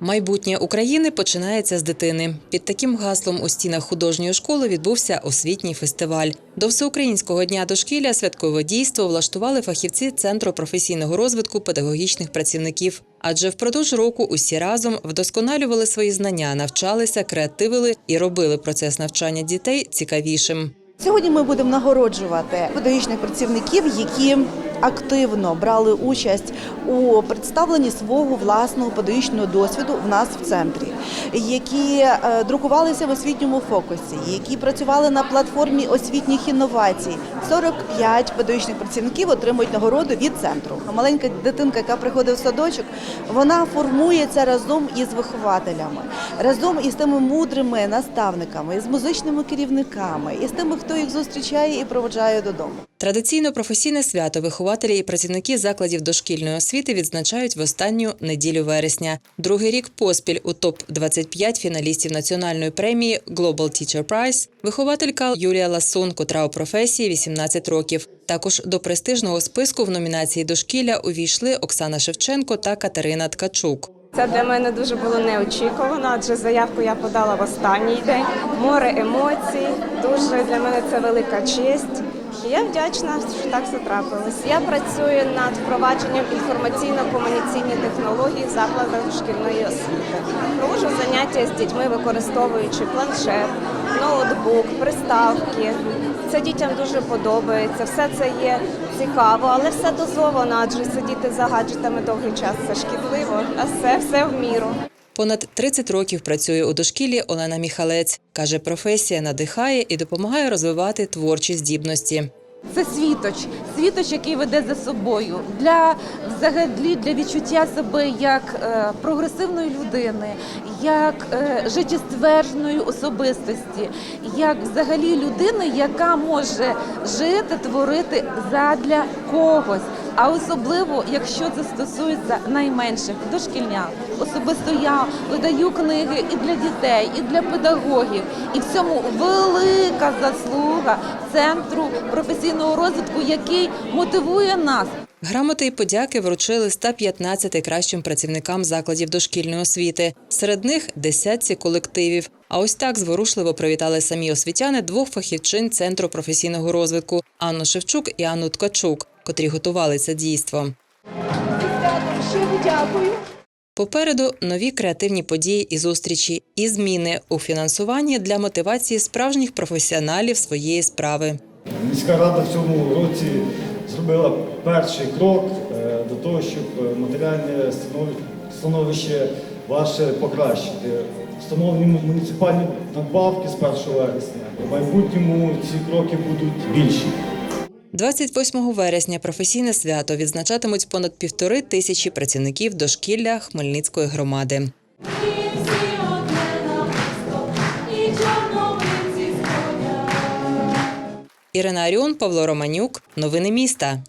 Майбутнє України починається з дитини. Під таким гаслом у стінах художньої школи відбувся освітній фестиваль. До всеукраїнського дня дошкілля святкове дійство влаштували фахівці Центру професійного розвитку педагогічних працівників. Адже впродовж року усі разом вдосконалювали свої знання, навчалися, креативили і робили процес навчання дітей цікавішим. Сьогодні ми будемо нагороджувати педагогічних працівників, які активно брали участь у представленні свого власного педагогічного досвіду в нас в центрі, які е, друкувалися в освітньому фокусі, які працювали на платформі освітніх інновацій. 45 педагогічних працівників отримують нагороду від центру. Маленька дитинка, яка приходить в садочок, вона формується разом із вихователями, разом із тими мудрими наставниками, з музичними керівниками, і з тими, хто їх зустрічає і проводжає додому. Традиційно професійне свято вихователі і працівники закладів дошкільної освіти відзначають в останню неділю вересня. Другий рік поспіль у топ 25 фіналістів національної премії Global Teacher Prize вихователька Юлія Ласун, котра у професії 18 років. Також до престижного списку в номінації дошкілля увійшли Оксана Шевченко та Катерина Ткачук. Це для мене дуже було неочікувано, адже заявку я подала в останній день. Море емоцій. Дуже для мене це велика честь. Я вдячна, що так все трапилось. Я працюю над впровадженням інформаційно-комунікаційних технологій в закладах шкільної освіти. Проводжу заняття з дітьми, використовуючи планшет, ноутбук, приставки. Це дітям дуже подобається. Все це є цікаво, але все дозовано, адже сидіти за гаджетами довгий час це шкідливо, а все, все в міру. Понад 30 років працює у дошкіллі Олена Міхалець. Каже, професія надихає і допомагає розвивати творчі здібності. Це світоч, світоч, який веде за собою для взагалі для відчуття себе як е, прогресивної людини, як е, життєствердженої особистості, як взагалі людини, яка може жити, творити задля когось. А особливо, якщо це стосується найменших дошкільнят. Особисто я видаю книги і для дітей, і для педагогів. І в цьому велика заслуга центру професійного розвитку, який мотивує нас. Грамоти і подяки вручили 115 кращим працівникам закладів дошкільної освіти. Серед них десятці колективів. А ось так зворушливо привітали самі освітяни двох фахівчин центру професійного розвитку Анну Шевчук і Анну Ткачук, котрі готували це дійство. Попереду нові креативні події і зустрічі, і зміни у фінансуванні для мотивації справжніх професіоналів своєї справи. Міська рада в цьому році зробила перший крок е, до того, щоб матеріальне становище ваше покращити. Встановлені муніципальні надбавки з 1 вересня. В майбутньому ці кроки будуть більші. 28 вересня професійне свято відзначатимуть понад півтори тисячі працівників дошкілля Хмельницької громади. Ірина Аріон, Павло Романюк. Новини міста.